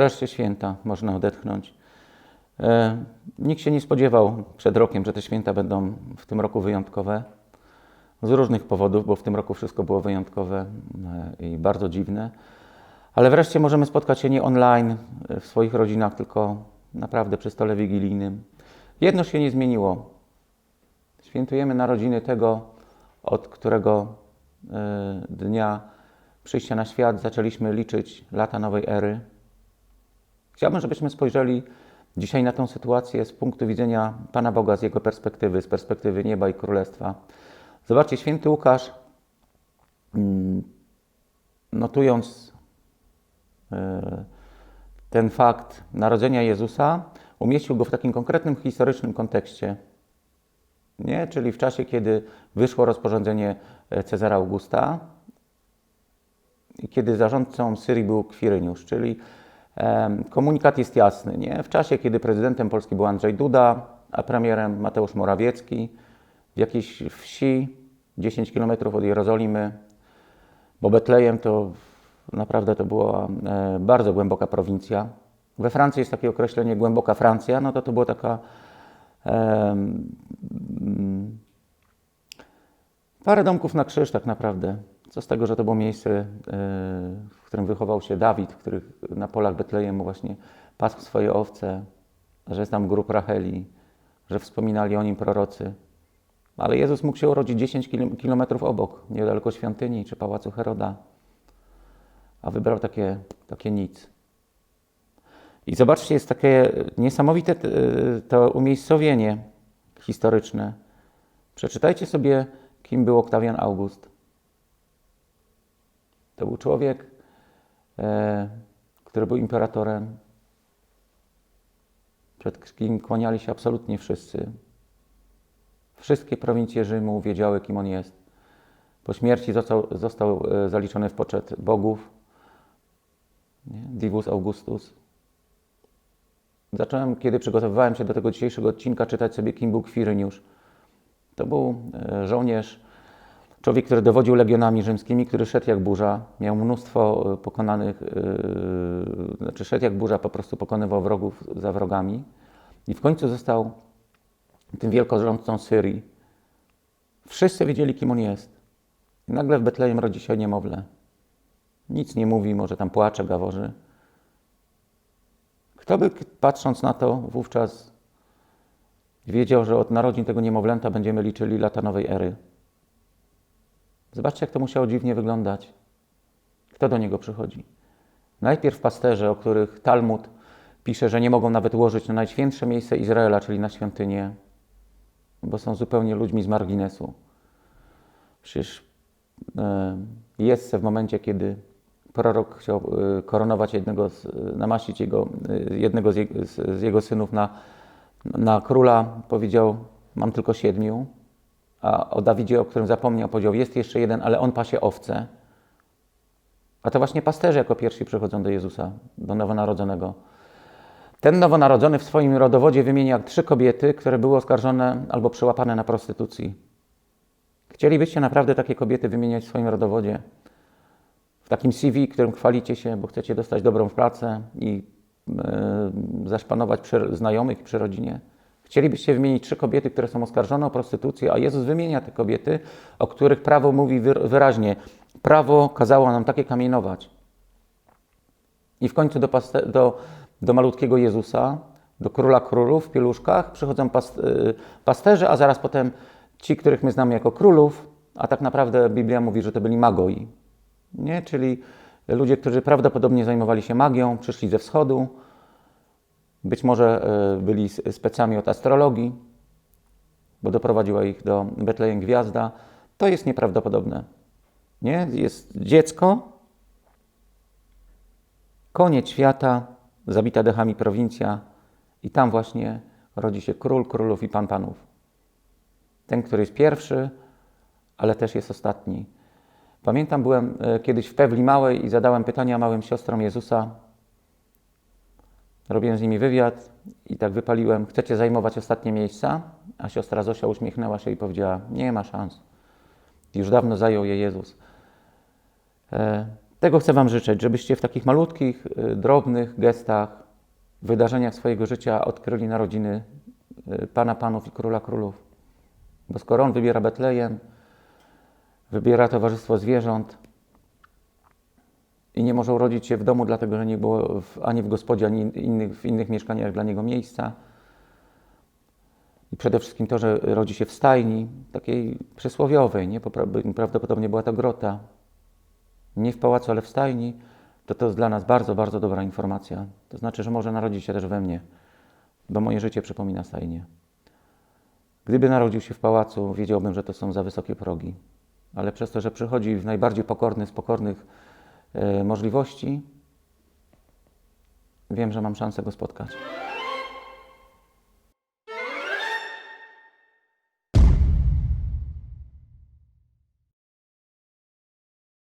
Wreszcie święta, można odetchnąć. E, nikt się nie spodziewał przed rokiem, że te święta będą w tym roku wyjątkowe. Z różnych powodów, bo w tym roku wszystko było wyjątkowe e, i bardzo dziwne. Ale wreszcie możemy spotkać się nie online e, w swoich rodzinach, tylko naprawdę przy stole wigilijnym. Jedno się nie zmieniło. Świętujemy narodziny tego, od którego dnia przyjścia na świat zaczęliśmy liczyć lata nowej ery. Chciałbym, żebyśmy spojrzeli dzisiaj na tę sytuację z punktu widzenia Pana Boga, z Jego perspektywy, z perspektywy nieba i królestwa. Zobaczcie, święty Łukasz, mm, notując e, ten fakt narodzenia Jezusa, umieścił go w takim konkretnym historycznym kontekście. Nie? Czyli w czasie, kiedy wyszło rozporządzenie e, Cezara Augusta i kiedy zarządcą Syrii był Kwiryniusz, czyli komunikat jest jasny. Nie? W czasie, kiedy prezydentem Polski był Andrzej Duda, a premierem Mateusz Morawiecki, w jakiejś wsi 10 km od Jerozolimy, bo Betlejem to naprawdę to była e, bardzo głęboka prowincja. We Francji jest takie określenie głęboka Francja, no to to była taka mm, parę domków na krzyż tak naprawdę. Co z tego, że to było miejsce, e, w którym wychował się Dawid, który na polach Betlejemu właśnie pasł swoje owce, że jest tam grób Racheli, że wspominali o nim prorocy. Ale Jezus mógł się urodzić 10 kil- kilometrów obok, niedaleko świątyni czy pałacu Heroda, a wybrał takie, takie nic. I zobaczcie, jest takie niesamowite t- to umiejscowienie historyczne. Przeczytajcie sobie, kim był Oktawian August. To był człowiek, e, który był imperatorem, przed kim kłaniali się absolutnie wszyscy. Wszystkie prowincje Rzymu wiedziały, kim on jest. Po śmierci został, został e, zaliczony w poczet bogów, nie? Divus Augustus. Zacząłem, kiedy przygotowywałem się do tego dzisiejszego odcinka, czytać sobie, kim był Kwiryniusz. To był e, żołnierz, człowiek, który dowodził legionami rzymskimi, który szedł jak burza, miał mnóstwo e, pokonanych, yy, znaczy szedł jak burza, po prostu pokonywał wrogów za wrogami i w końcu został tym wielkorządcą Syrii. Wszyscy wiedzieli, kim on jest. I nagle w Betlejem rodzi się niemowlę. Nic nie mówi, może tam płacze, gaworzy. Kto by, patrząc na to, wówczas wiedział, że od narodzin tego niemowlęta będziemy liczyli lata nowej ery? Zobaczcie, jak to musiało dziwnie wyglądać. Kto do niego przychodzi? Najpierw pasterze, o których Talmud pisze, że nie mogą nawet łożyć na najświętsze miejsce Izraela, czyli na świątynię, bo są zupełnie ludźmi z marginesu. Przecież e, jest w momencie, kiedy prorok chciał e, koronować jednego, z, namaścić jego, e, jednego z, jego, z, z jego synów na, na króla, powiedział: Mam tylko siedmiu. A o Dawidzie, o którym zapomniał, powiedział: Jest jeszcze jeden, ale on pasie owce. A to właśnie pasterze jako pierwsi przychodzą do Jezusa, do nowonarodzonego. Ten nowonarodzony w swoim rodowodzie wymienia trzy kobiety, które były oskarżone albo przyłapane na prostytucji. Chcielibyście naprawdę takie kobiety wymieniać w swoim rodowodzie? W takim CV, którym chwalicie się, bo chcecie dostać dobrą pracę i e, zaszpanować przy znajomych i przy rodzinie? Chcielibyście wymienić trzy kobiety, które są oskarżone o prostytucję, a Jezus wymienia te kobiety, o których prawo mówi wyr- wyraźnie. Prawo kazało nam takie kamienować. I w końcu do, do, do malutkiego Jezusa, do króla królów w pieluszkach przychodzą pas- y, pasterze, a zaraz potem ci, których my znamy jako królów, a tak naprawdę Biblia mówi, że to byli magoi. Nie? Czyli ludzie, którzy prawdopodobnie zajmowali się magią, przyszli ze wschodu, być może y, byli s- specjami od astrologii, bo doprowadziła ich do Betlejem Gwiazda. To jest nieprawdopodobne. Nie? Jest dziecko, koniec świata, zabita dechami prowincja i tam właśnie rodzi się król królów i pan panów. Ten, który jest pierwszy, ale też jest ostatni. Pamiętam, byłem e, kiedyś w Pewli Małej i zadałem pytania małym siostrom Jezusa. Robiłem z nimi wywiad i tak wypaliłem, chcecie zajmować ostatnie miejsca? A siostra Zosia uśmiechnęła się i powiedziała, nie ma szans. Już dawno zajął je Jezus. E, Tego chcę Wam życzyć, żebyście w takich malutkich, y, drobnych gestach, wydarzeniach swojego życia odkryli narodziny y, Pana Panów i Króla Królów. Bo skoro On wybiera Betlejem, wybiera towarzystwo zwierząt i nie może urodzić się w domu, dlatego że nie było w, ani w gospodzie, ani innych, w innych mieszkaniach dla Niego miejsca, i przede wszystkim to, że rodzi się w stajni, takiej przysłowiowej, nie? Prawdopodobnie była to grota, nie w pałacu, ale w stajni, to to jest dla nas bardzo, bardzo dobra informacja. To znaczy, że może narodzić się też we mnie, bo moje życie przypomina stajnię. Gdyby narodził się w pałacu, wiedziałbym, że to są za wysokie progi. Ale przez to, że przychodzi w najbardziej pokorny z pokornych możliwości, wiem, że mam szansę go spotkać.